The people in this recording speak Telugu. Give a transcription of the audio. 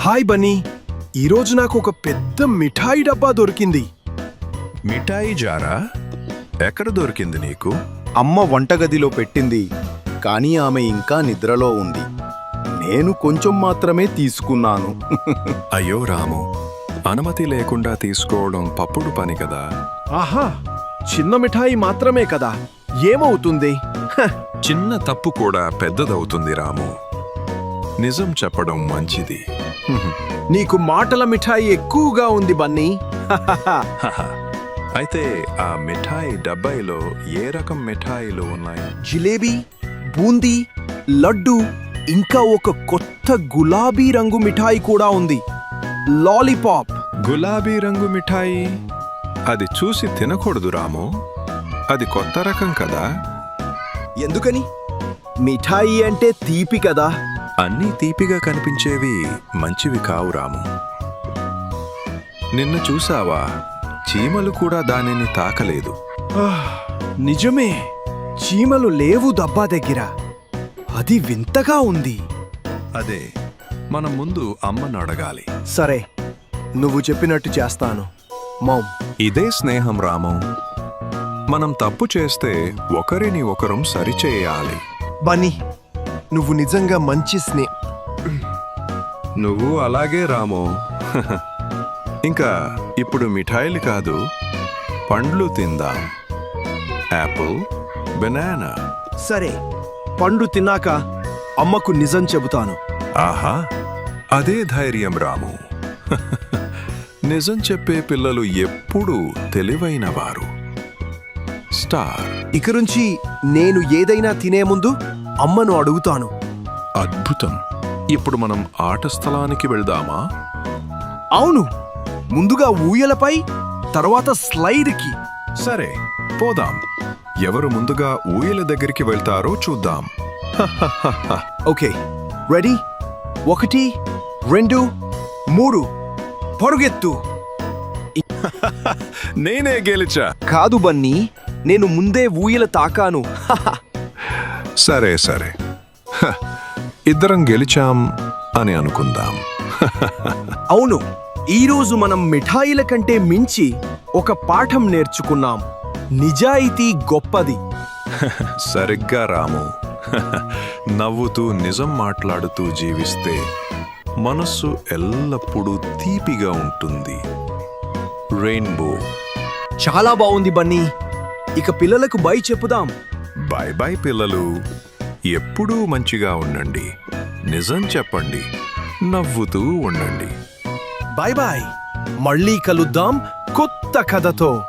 హాయ్ బన్నీ. ఈరోజు నాకు ఒక పెద్ద మిఠాయి డబ్బా దొరికింది. మిఠాయి జారా? ఎక్కడ దొరికింది నీకు? అమ్మ వంటగదిలో పెట్టింది కానీ ఆమె ఇంకా నిద్రలో ఉంది. నేను కొంచెం మాత్రమే తీసుకున్నాను. అయ్యో రాము అనుమతి లేకుండా తీసుకోవడం పప్పుడు పని కదా. ఆహా చిన్న మిఠాయి మాత్రమే కదా. ఏమవుతుంది? చిన్న తప్పు కూడా పెద్దదవుతుంది రాము. నిజం చెప్పడం మంచిది. నీకు మాటల మిఠాయి ఎక్కువగా ఉంది బన్నీ. అయితే ఆ మిఠాయి డబ్బాయిలో ఏ రకం మిఠాయిలు ఉన్నాయి? జిలేబీ బూందీ లడ్డు ఇంకా ఒక కొత్త గులాబీ రంగు మిఠాయి కూడా ఉంది. లాలీపాప్. గులాబీ రంగు మిఠాయి? అది చూసి తినకూడదు రాము. అది కొత్త రకం కదా. ఎందుకని? మిఠాయి అంటే తీపి కదా. అన్నీ తీపిగా కనిపించేవి మంచివి కావు రాము. నిన్న చూసావా? చీమలు కూడా దానిని తాకలేదు. నిజమే. చీమలు లేవు డబ్బా దగ్గర. అది వింతగా ఉంది. అదే మనం ముందు అమ్మను అడగాలి. సరే నువ్వు చెప్పినట్టు చేస్తాను. మామ్ ఇదే స్నేహం రాము. మనం తప్పు చేస్తే ఒకరిని ఒకరం సరిచేయాలి. బన్నీ నువ్వు నిజంగా మంచి స్నే నువ్వు అలాగే రాము. ఇంకా ఇప్పుడు మిఠాయిలు కాదు పండ్లు తిందాం. Apple banana. సరే పండు తిన్నాక అమ్మకు నిజం చెబుతాను. ఆహా అదే ధైర్యం రాము. నిజం చెప్పే పిల్లలు ఎప్పుడూ తెలివైనవారు స్టార్. ఇక నుంచి నేను ఏదైనా తినే ముందు అమ్మను అడుగుతాను. అద్భుతం. ఇప్పుడు మనం ఆట స్థలానికి వెళ్దామా? అవును. ముందుగా ఊయలపై తర్వాత స్లైడ్కి. సరే పోదాం. ఎవరు ముందుగా ఊయల దగ్గరికి వెళ్తారో చూద్దాం. ఓకే. రెడీ? ఒకటి రెండు మూడు. పరుగెత్తు. నేనే గెలిచా. కాదు బన్నీ నేను ముందే ఊయల తాకాను. సరే సరే. ఇద్దరం గెలిచాం అని అనుకుందాం. అవును ఈరోజు మనం మిఠాయిల కంటే మించి ఒక పాఠం నేర్చుకున్నాం. నిజాయితీ గొప్పది. సరిగ్గా రాము. నవ్వుతూ నిజం మాట్లాడుతూ జీవిస్తే మనస్సు ఎల్లప్పుడూ తీపిగా ఉంటుంది. రెయిన్బో. చాలా బాగుంది బన్నీ. ఇక పిల్లలకు బై చెప్పుదాం. బాయ్ బాయ్ పిల్లలు. ఎప్పుడూ మంచిగా ఉండండి. నిజం చెప్పండి. నవ్వుతూ ఉండండి. బాయ్ బాయ్ మళ్ళీ కలుద్దాం కొత్త కథతో.